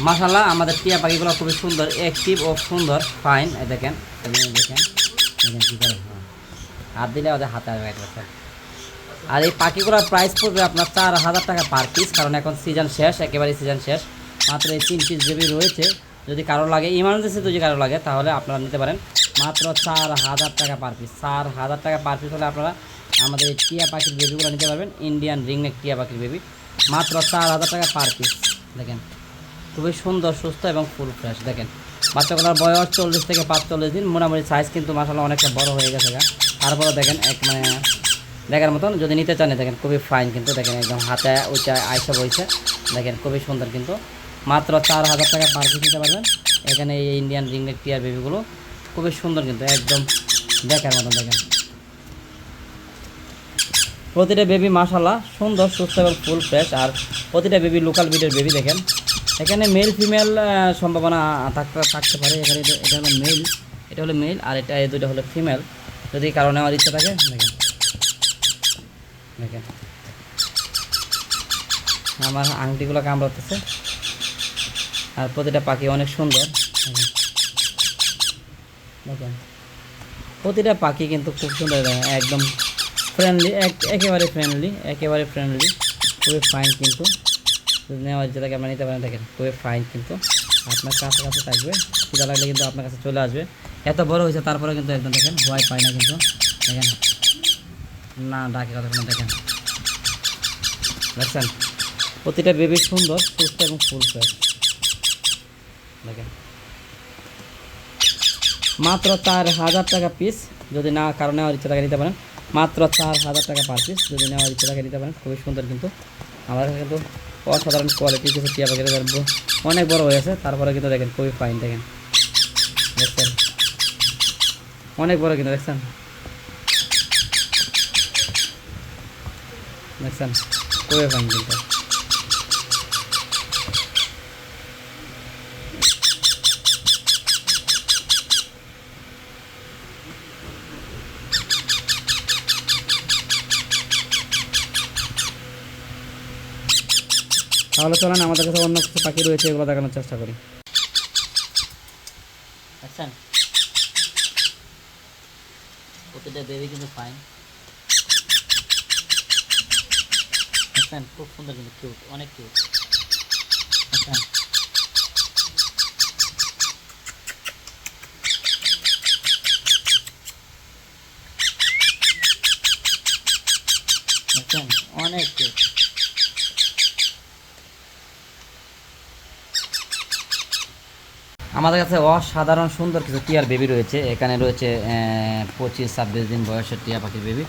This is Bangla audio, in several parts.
মাসাল্লাহ আমাদের টিয়া পাখিগুলো খুবই সুন্দর অ্যাক্টিভ ও সুন্দর ফাইন দেখেন দেখেন দেখেন হ্যাঁ। হাত দিলে ওদের হাতে আসবে আর এই পাখিগুলোর প্রাইস পড়বে আপনার চার হাজার টাকা পার পিস কারণ এখন সিজন শেষ একেবারে সিজন শেষ। মাত্র এই তিন পিস বেবি রয়েছে, যদি কারও লাগে ইমার্জেন্সি যদি কারও লাগে, তাহলে আপনারা নিতে পারেন। মাত্র চার হাজার টাকা পার পিস চার হাজার টাকা পার পিস হলে আপনারা আমাদের এই টিয়া পাখির বেবিগুলো নিতে পারবেন ইন্ডিয়ান রিংনেক টিয়া পাখির বেবি মাত্র চার হাজার টাকা পার পিস দেখেন। খুবই সুন্দর, সুস্থ এবং ফুল ফ্রেশ দেখেন, বাচ্চাগুলোর বয়স চল্লিশ থেকে পাঁচচল্লিশ দিন, মোটামুটি সাইজ কিন্তু মাসাল্লাহ অনেকটা বড় হয়ে গেছে গা। তারপরে দেখেন, এক মানে দেখার মতন যদি নিতে চান, দেখেন, খুবই ফাইন কিন্তু, দেখেন, একদম হাতে ওইটা আইসা বইছে। দেখেন, খুবই সুন্দর কিন্তু। মাত্র চার হাজার টাকা পার পিস নিতে পারবেন। এখানে এই ইন্ডিয়ান রিংনেক টিয়ার বেবিগুলো খুবই সুন্দর কিন্তু, একদম দেখার মতন, দেখেন। প্রতিটা বেবি মাশাল্লাহ সুন্দর, সুস্থ এবং ফুল ফ্রেশ আর প্রতিটা বেবি লোকাল বিটের বেবি দেখেন এখানে মেল ফিমেল সম্ভাবনা থাকতে থাকতে পারে। এখানে এটা হলো মেল এটা হলো মেল আর এটা এই দুটো হলো ফিমেল যদি কারও নেওয়ার ইচ্ছা থাকে, দেখেন। দেখেন। আমার আংটিগুলো কামড়াতেছে। আর প্রতিটা পাখি অনেক সুন্দর। দেখেন। প্রতিটা পাখি কিন্তু খুব সুন্দর। দেখেন একদম ফ্রেন্ডলি একেবারে ফ্রেন্ডলি একেবারে ফ্রেন্ডলি খুবই ফাইন কিন্তু। নেওয়ার যেটাকে আমরা নিতে পারেন দেখেন, খুবই ফাইন কিন্তু। আপনার কাছে কাছে থাকবে। খিদা লাগলে কিন্তু আপনার কাছে চলে আসবে। এত বড় হয়েছে তারপরে কিন্তু একদম দেখেন, ভয় পায় না কিন্তু। দেখেন, না ডাকে কথা দেখেন। দেখছেন? প্রতিটা বেবি সুন্দর, সুস্থ এবং ফুল ফ্রেশ দেখেন। মাত্র চার হাজার টাকা পিস যদি না কারও নেওয়ার ইচ্ছা থাকে নিতে পারেন। মাত্র চার হাজার টাকা পার পিস যদি নেওয়ার ইচ্ছা থাকে নিতে পারেন। খুবই সুন্দর কিন্তু। আমার কিন্তু অসাধারণ কোয়ালিটি কিছু টিয়া পাখি দেখেন অনেক বড় হয়েছে তারপরে কিন্তু দেখেন খুবই ফাইন দেখেন। দেখছেন? অনেক বড় কিন্তু, দেখছেন? দেখছেন? খুবই ফাইন কিন্তু। তাহলে চলেন, আমাদের কাছে অন্য কিছু পাখি রয়েছে, এগুলো দেখানোর চেষ্টা করি। দেখছেন প্রতিটা বেবি কিন্তু ফাইন দেখছেন খুব সুন্দর কিন্তু কিউট অনেক কিউট দেখছেন দেখছেন অনেক কিউট আমাদের কাছে অসাধারণ সুন্দর কিছু টিয়ার বেবি রয়েছে। এখানে রয়েছে পঁচিশ, ছাব্বিশ দিন বয়সের টিয়া পাখির বেবি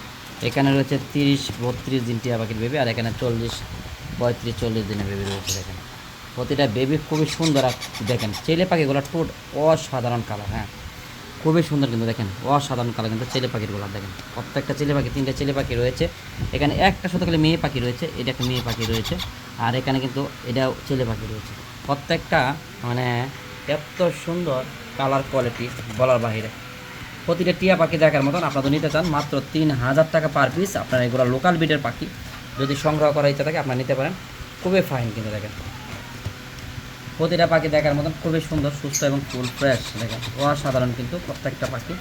এখানে রয়েছে তিরিশ, বত্রিশ দিন টিয়া পাখির বেবি আর এখানে চল্লিশ, পঁয়ত্রিশ, চল্লিশ দিনের বেবি রয়েছে দেখেন। প্রতিটা বেবি খুবই সুন্দর আর দেখেন, ছেলে পাখিগুলো টোট অসাধারণ কালার হ্যাঁ। খুবই সুন্দর কিন্তু দেখেন, অসাধারণ কালার কিন্তু ছেলে পাখিরগুলো দেখেন। প্রত্যেকটা ছেলে পাখি, তিনটা ছেলে পাখি রয়েছে। এখানে একটা শুধু খালি মেয়ে পাখি রয়েছে, এটা একটা মেয়ে পাখি রয়েছে। আর এখানে কিন্তু এটাও ছেলে পাখি রয়েছে। প্রত্যেকটা মানে এত সুন্দর কালার কোয়ালিটি বলার বাহিরে। প্রতিটা টিয়া পাখি দেখার মতন আপনারা নিতে চান, মাত্র তিন হাজার টাকা পার পিস আপনারা এগুলো লোকাল বিটের পাখি যদি সংগ্রহ করার ইচ্ছা থাকে, আপনারা নিতে পারেন। খুবই ফাইন কিন্তু দেখেন। প্রতিটা পাখি দেখার মতন খুবই সুন্দর, সুস্থ এবং ফুল ফ্রেশ দেখেন। অসাধারণ কিন্তু প্রত্যেকটা পাখি।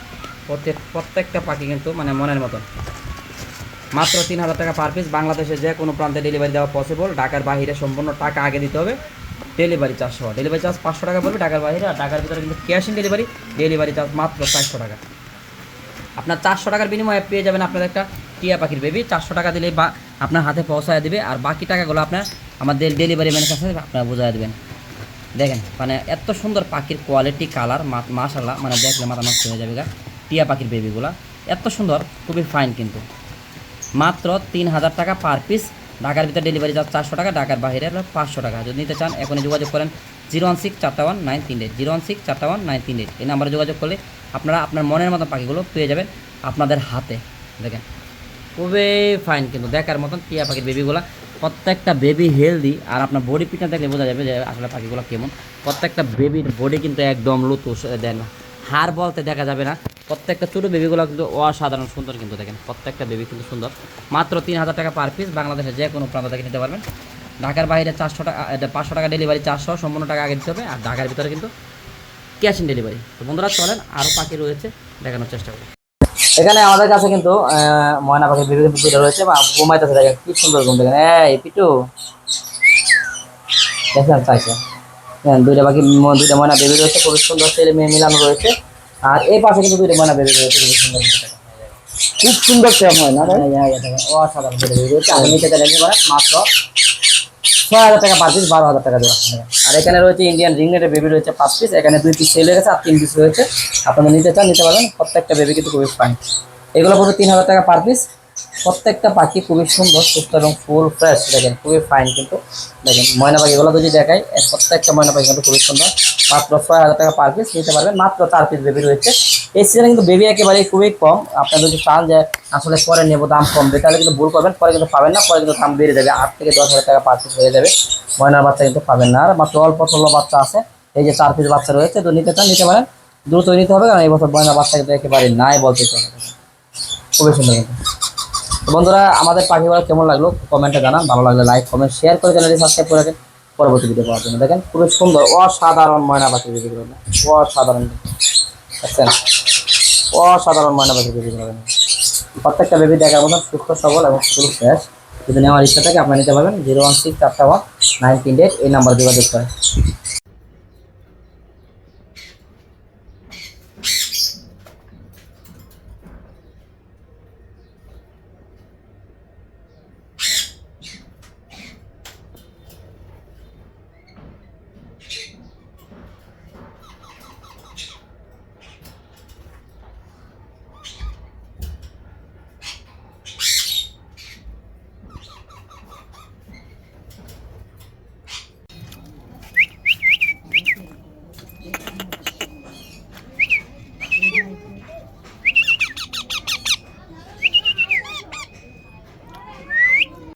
প্রত্যেক প্রত্যেকটা পাখি কিন্তু মানে মনের মতন। মাত্র তিন হাজার টাকা পার পিস বাংলাদেশে যে কোনো প্রান্তে ডেলিভারি দেওয়া পসিবল ঢাকার বাইরে সম্পূর্ণ টাকা আগে দিতে হবে। ডেলিভারি চার্জ সহ। ডেলিভারি চার্জ পাঁচশো টাকা পড়বে ঢাকার বাইরে, আর ঢাকার ভিতরে কিন্তু cash in delivery delivery charge মাত্র চারশো টাকা। আপনার চারশো টাকার বিনিময়ে পেয়ে যাবেন আপনার একটা টিয়া পাখির বেবি চারশো টাকা দিলে বা আপনার হাতে পৌঁছায় দেবে, আর বাকি টাকাগুলো আপনার আমাদের ডেলিভারি ম্যানের কাছে আপনারা বোঝায় দেবেন। দেখেন মানে এত সুন্দর পাখির কোয়ালিটি কালার মাশাল্লাহ মানে দেখলে মাথা নষ্ট হয়ে যাবে টিয়া পাখির বেবিগুলা এত সুন্দর, খুবই ফাইন কিন্তু। মাত্র তিন হাজার টাকা পার পিস ঢাকার ভিতরে ডেলিভারি চার্জ চারশো টাকা, ঢাকার বাইরে পাঁচশো টাকা। যদি নিতে চান, এখনই যোগাযোগ করেন জিরো ওয়ান সিক্স চারটা ওয়ান নাইন তিন এইট জিরো ওয়ান সিক্স চারটা ওয়ান নাইন তিন এইট এই নাম্বারে যোগাযোগ করলে আপনারা আপনার মনের মতো পাখিগুলো পেয়ে যাবেন আপনাদের হাতে। দেখেন, খুবই ফাইন কিন্তু দেখার মতন টিয়া পাখির বেবিগুলো প্রত্যেকটা বেবি হেলদি আর আপনার বডি পিটনা দেখলে বোঝা যাবে যে আসলে পাখিগুলো কেমন। প্রত্যেকটা বেবির বডি কিন্তু একদম লুতুস, দেন না হার বলতে দেখা যাবে না। প্রত্যেকটা ছোটো বেবিগুলো কিন্তু অসাধারণ সুন্দর কিন্তু দেখেন, প্রত্যেকটা বেবি কিন্তু সুন্দর। মাত্র তিন হাজার টাকা পার পিস বাংলাদেশে যে কোনো প্রান্ত থেকে নিতে পারবেন। ঢাকার বাইরে চারশো টাকা পাঁচশো টাকা ডেলিভারি চারশো সম্পূর্ণ টাকা আগে দিতে হবে। আর ঢাকার ভিতরে কিন্তু ক্যাশ অন ডেলিভারি তো বন্ধুরা, চলেন আরও পাখি রয়েছে, দেখানোর চেষ্টা করি। এখানে আমাদের কাছে কিন্তু ময়না পাখির বিভিন্ন পিঠা রয়েছে। বা ঘুমাইতেছে দেখেন, কি সুন্দর ঘুম দেখেন। এই, পিটু। দেখেন চাইছে দুইটা পাখি ম- দুইটা ময়না বেবি রয়েছে খুবই সুন্দর ছেলে মেয়ে মিলানো রয়েছে। আর এই পাশে কিন্তু দুইটা ময়না বেবি রয়েছে খুবই সুন্দর খুব সুন্দর সেম হয় না অসাধারণ দুইটা রয়েছে। আপনি নিতে চাইলে নিতে মাত্র ছয় হাজার টাকা পার পিস বারো হাজার টাকা দেওয়া আর এখানে রয়েছে ইন্ডিয়ান রিংনেটের বেবি রয়েছে পাঁচ পিস এখানে দুই পিস সেল গেছে আর তিন পিস রয়েছে। আপনারা নিতে চান নিতে পারবেন। প্রত্যেকটা বেবি কিন্তু খুবই ফাইন এগুলো পড়বে তিন হাজার টাকা পার পিস প্রত্যেকটা পাখি খুবই সুন্দর, সুস্থ এবং ফুল ফ্রেশ দেখেন, খুবই ফাইন কিন্তু, দেখেন, ময়না পাখিগুলো যদি দেখাই প্রত্যেকটা ময়না পাখি কিন্তু খুবই সুন্দর। মাত্র ছয় হাজার টাকা পার পিস নিতে পারবেন, মাত্র চার পিস বেবি রয়েছে। এই সিজনে কিন্তু বেবি একেবারেই খুবই কম আপনারা যদি চান যে আসলে পরে নেব, দাম কমবে তাহলে কিন্তু ভুল করবেন, পরে কিন্তু পাবেন না, পরে কিন্তু দাম বেড়ে যাবে, আট থেকে দশ হাজার টাকা পার পিস হয়ে যাবে। ময়নার বাচ্চা কিন্তু পাবেন না, আর মাত্র অল্প ষোলো বাচ্চা আছে, এই যে চার পিস বাচ্চা রয়েছে তো নিতে চান, নিতে পারেন। দ্রুত নিতে হবে, কারণ এই বছর ময়না বাচ্চা কিন্তু একেবারে নাই বলতে চলে। খুবই সুন্দর কিন্তু। বন্ধুরা, আমাদের পাখিগুলো কেমন লাগল কমেন্টে জানান। ভালো লাগলে লাইক কমেন্ট শেয়ার করে চ্যানেলটি সাবস্ক্রাইব করে রাখেন। পরবর্তী ভিডিও পাওয়ার জন্য দেখেন, খুবই সুন্দর, অসাধারণ ময়না পাখি ভিডিওগুলো অসাধারণ। দেখছেন? অসাধারণ ময়না পাখি ভিডিওগুলো প্রত্যেকটা বেবি দেখার মতন সুস্থ, সবল এবং ফুল ফ্রেশ যদি নেওয়ার ইচ্ছা থাকে, আপনারা নিতে পারবেন। জিরো ওয়ান সিক্স চারটা ওয়ান নাইন তিন এইট এই নাম্বার যোগাযোগ করে।